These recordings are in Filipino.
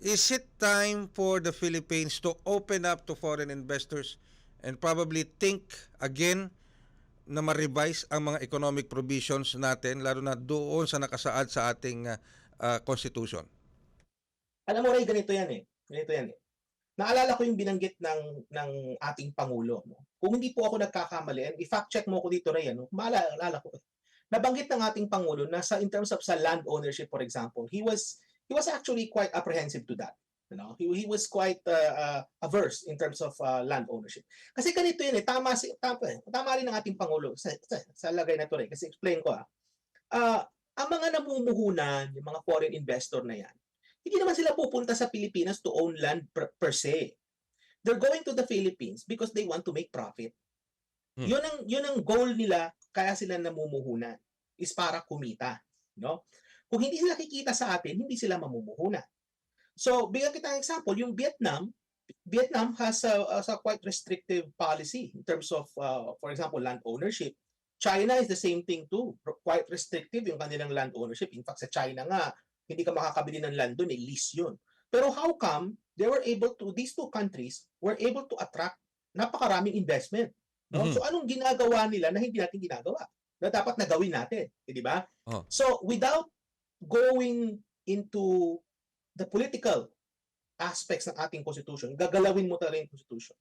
is it time for the Philippines to open up to foreign investors and probably think again na ma-revise ang mga economic provisions natin lalo na doon sa nakasaad sa ating uh, uh, constitution? Alam mo, Ray, ganito yan eh. Ganito yan eh. Naalala ko yung binanggit ng ng ating Pangulo. No? Kung hindi po ako nagkakamali, and i-fact check mo ko dito, Ray, ano? maalala ko. eh. Nabanggit ng ating Pangulo na sa in terms of sa land ownership, for example, he was he was actually quite apprehensive to that. You know, he, he was quite uh, uh, averse in terms of uh, land ownership. Kasi ganito yun eh, tama, si, tama, tama rin ng ating Pangulo sa, sa, sa lagay na to rin. Kasi explain ko ah. Ah, ang mga namumuhunan, yung mga foreign investor na yan, hindi naman sila pupunta sa Pilipinas to own land per, per se. They're going to the Philippines because they want to make profit. Hmm. Yun ang yun ang goal nila kaya sila namumuhunan is para kumita, no? Kung hindi sila kikita sa atin, hindi sila mamumuhunan. So, bigyan kita ng example, yung Vietnam, Vietnam has a, has a quite restrictive policy in terms of, uh, for example, land ownership. China is the same thing too. Quite restrictive yung kanilang land ownership. In fact, sa China nga, hindi ka makakabili ng land doon, eh, lease yun. Pero how come they were able to, these two countries were able to attract napakaraming investment. No? Mhm. So anong ginagawa nila na hindi natin ginagawa? Na dapat nagawin natin, eh, di ba? Oh. So without going into the political aspects ng ating constitution, gagalawin mo talaga yung constitution.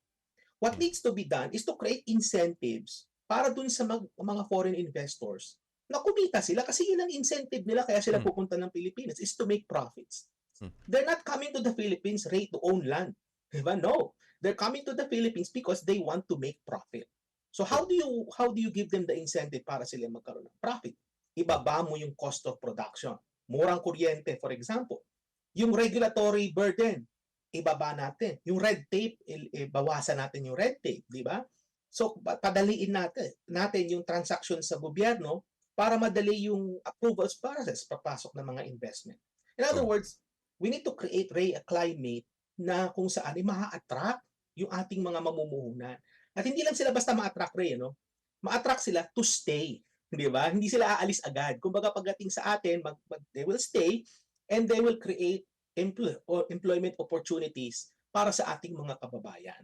What Hmm. needs to be done is to create incentives para dun sa mag- mga foreign investors na kumita sila kasi yun ang incentive nila kaya sila Hmm. pupunta ng Pilipinas is to make profits. Hmm. They're not coming to the Philippines rate to own land. Diba? No. They're coming to the Philippines because they want to make profit. So how do you how do you give them the incentive para sila magkaroon ng profit? Ibaba mo yung cost of production. Murang kuryente, for example. Yung regulatory burden, ibaba natin. Yung red tape, i- i- bawasan natin yung red tape, di ba? So, pa- padaliin natin, natin yung transaction sa gobyerno para madali yung approvals process papasok ng mga investment. In other words, we need to create Ray, a climate na kung saan ay maa-attract yung ating mga mamumuhunan. At hindi lang sila basta ma-attract Ray, no? Ma-attract sila to stay. Di ba? Hindi sila aalis agad. Kumbaga pagdating sa atin, mag, mag- they will stay and they will create empl- or employment opportunities para sa ating mga kababayan.